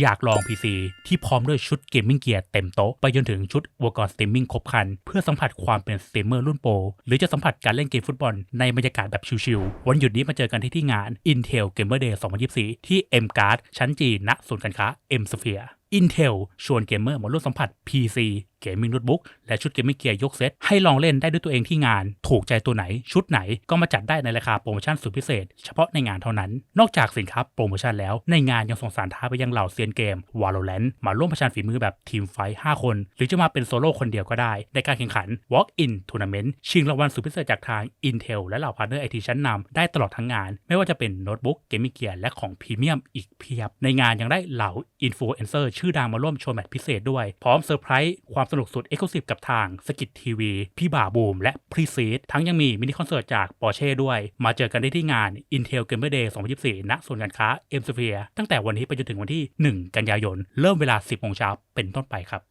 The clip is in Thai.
อยากลอง PC ที่พร้อมด้วยชุดเกมมิ่งเกียร์เต็มโต๊ะ ไปจนถึงชุดอุปกรณ์สตรีมมิ่งครบครัน เพื่อสัมผัสความเป็นสตรีมเมอร์รุ่นโปร หรือจะสัมผัสการเล่นเกมฟุตบอลในบรรยากาศแบบชิลๆ วันหยุดนี้มาเจอกันที่ที่งาน Intel Gamer Day 2024 ที่ M Card ชั้นจีณศูนย์การค้า M Sphere Intel ชวนเกมเมอร์มาร่วมสัมผัส PC เกมมิ่งโน้ตบุ๊กและชุดเกมมิ่งเกียร์ยกเซตให้ลองเล่นได้ด้วยตัวเองที่งาน ถูกใจตัวไหน ชุดไหนก็มาจัดได้ในราคาโปรโมชั่นสุดพิเศษ เฉพาะในงานเท่านั้น นอกจากสินค้าโปรโมชั่นแล้ว ในงานยังส่งสารท้าไปยังเหล่าเซียนเกม Valorant มาร่วมประชันฝีมือแบบทีมไฟท์5คน หรือจะมาเป็นโซโล่คนเดียวก็ได้ ในการแข่งขัน Walk-in Tournament ชิงรางวัลสุดพิเศษจากทาง Intel และเหล่าพาร์เนอร์ไอทีชั้นนำได้ตลอดทั้งงาน ไม่ว่าจะเป็นโน้ตบุ๊กเกมมิ่งเกียร์และของพรีเมียมอีกเพียบ ในงานยังได้เหล่าอินฟลูเอนเซอร์ชื่อดังมาร่วมโชว์แมตช์พิเศษด้วยพร้อมเซอร์ไพรส์ความสนุกสุดเอ็กซ์คลูซีฟกับทางสกิททีวีพี่บ่าบูมและพรีซีดทั้งยังมีมินิคอนเสิร์ตจากปอร์เช่ด้วย มาเจอกันได้ที่งาน Intel Gamer Day 2024 ณส่วนย์การค้าเอ็มสเฟียตั้งแต่วันนี้ไปจนถึงวันที่ 1 กันยายน เริ่มเวลา 10โมงเช้าเป็นต้นไปครับ